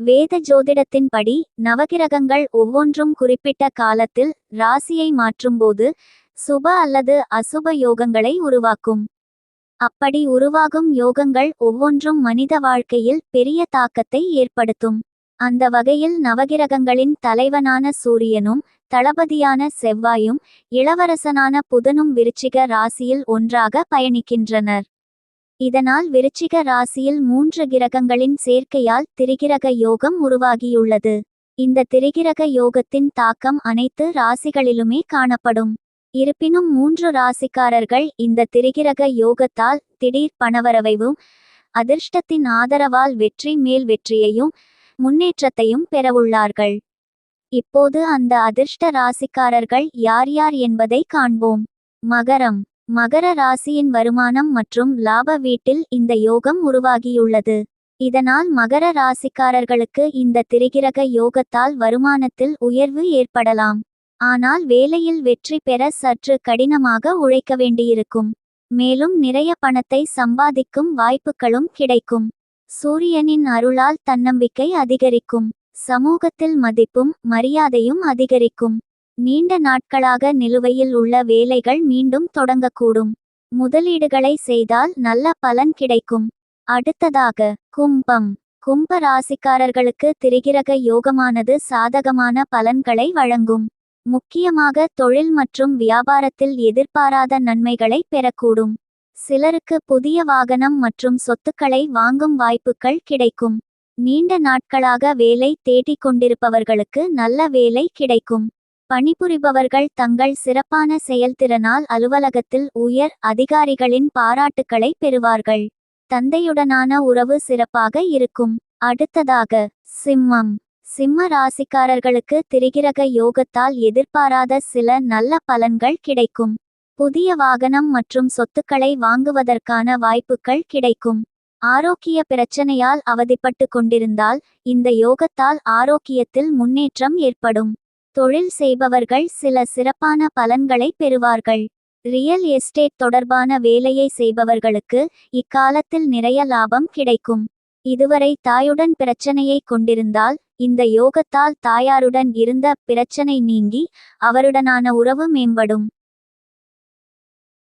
வேத ஜோதிடத்தின்படி நவகிரகங்கள் ஒவ்வொன்றும் குறிப்பிட்ட காலத்தில் ராசியை மாற்றும்போது சுப அல்லது அசுப யோகங்களை உருவாக்கும். அப்படி உருவாகும் யோகங்கள் ஒவ்வொன்றும் மனித வாழ்க்கையில் பெரிய தாக்கத்தை ஏற்படுத்தும். அந்த வகையில் நவகிரகங்களின் தலைவனான சூரியனும் தளபதியான செவ்வாயும் இளவரசனான புதனும் விருச்சிக ராசியில் ஒன்றாக பயணிக்கின்றனர். இதனால் விருச்சிக ராசியில் மூன்று கிரகங்களின் சேர்க்கையால் திரிகிரக யோகம் உருவாகியுள்ளது. இந்த திரிகிரக யோகத்தின் தாக்கம் அனைத்து ராசிகளிலுமே காணப்படும். இருப்பினும் மூன்று ராசிக்காரர்கள் இந்த திரிகிரக யோகத்தால் திடீர் பணவரவையும் அதிர்ஷ்டத்தின் ஆதரவால் வெற்றி மேல் வெற்றியையும் முன்னேற்றத்தையும் பெறவுள்ளார்கள். இப்போது அந்த அதிர்ஷ்ட ராசிக்காரர்கள் யார் யார் என்பதை காண்போம். மகரம். மகர ராசியின் வருமானம் மற்றும் லாப வீட்டில் இந்த யோகம் உருவாகியுள்ளது. இதனால் மகர ராசிக்காரர்களுக்கு இந்த திரிகிரக யோகத்தால் வருமானத்தில் உயர்வு ஏற்படலாம். ஆனால் வேலையில் வெற்றி பெற சற்று கடினமாக உழைக்க வேண்டியிருக்கும். மேலும் நிறைய பணத்தை சம்பாதிக்கும் வாய்ப்புகளும் கிடைக்கும். சூரியனின் அருளால் தன்னம்பிக்கை அதிகரிக்கும். சமூகத்தில் மதிப்பும் மரியாதையும் அதிகரிக்கும். நீண்ட நாட்களாக நிலுவையில் உள்ள வேலைகள் மீண்டும் தொடங்கக்கூடும். முதலீடுகளை செய்தால் நல்ல பலன் கிடைக்கும். அடுத்ததாக கும்பம். கும்ப ராசிக்காரர்களுக்கு திரிகிரக யோகமானது சாதகமான பலன்களை வழங்கும். முக்கியமாக தொழில் மற்றும் வியாபாரத்தில் எதிர்பாராத நன்மைகளை பெறக்கூடும். சிலருக்கு புதிய வாகனம் மற்றும் சொத்துக்களை வாங்கும் வாய்ப்புகள் கிடைக்கும். நீண்ட நாட்களாக வேலை தேடிக் கொண்டிருப்பவர்களுக்கு நல்ல வேலை கிடைக்கும். பணிபுரிபவர்கள் தங்கள் சிறப்பான செயல்திறனால் அலுவலகத்தில் உயர் அதிகாரிகளின் பாராட்டுக்களை பெறுவார்கள். தந்தையுடனான உறவு சிறப்பாக இருக்கும். அடுத்ததாக சிம்மம். சிம்ம ராசிக்காரர்களுக்கு திரிகிரக யோகத்தால் எதிர்பாராத சில நல்ல பலன்கள் கிடைக்கும். புதிய வாகனம் மற்றும் சொத்துக்களை வாங்குவதற்கான வாய்ப்புகள் கிடைக்கும். ஆரோக்கிய பிரச்சனையால் அவதிப்பட்டு கொண்டிருந்தால் இந்த யோகத்தால் ஆரோக்கியத்தில் முன்னேற்றம் ஏற்படும். தொழில் செய்பவர்கள் சில சிறப்பான பலன்களை பெறுவார்கள். ரியல் எஸ்டேட் தொடர்பான வேலையை செய்பவர்களுக்கு இக்காலத்தில் நிறைய லாபம் கிடைக்கும். இதுவரை தாயுடன் பிரச்சனையை கொண்டிருந்தால் இந்த யோகத்தால் தாயாருடன் இருந்த பிரச்சனை நீங்கி அவருடனான உறவு மேம்படும்.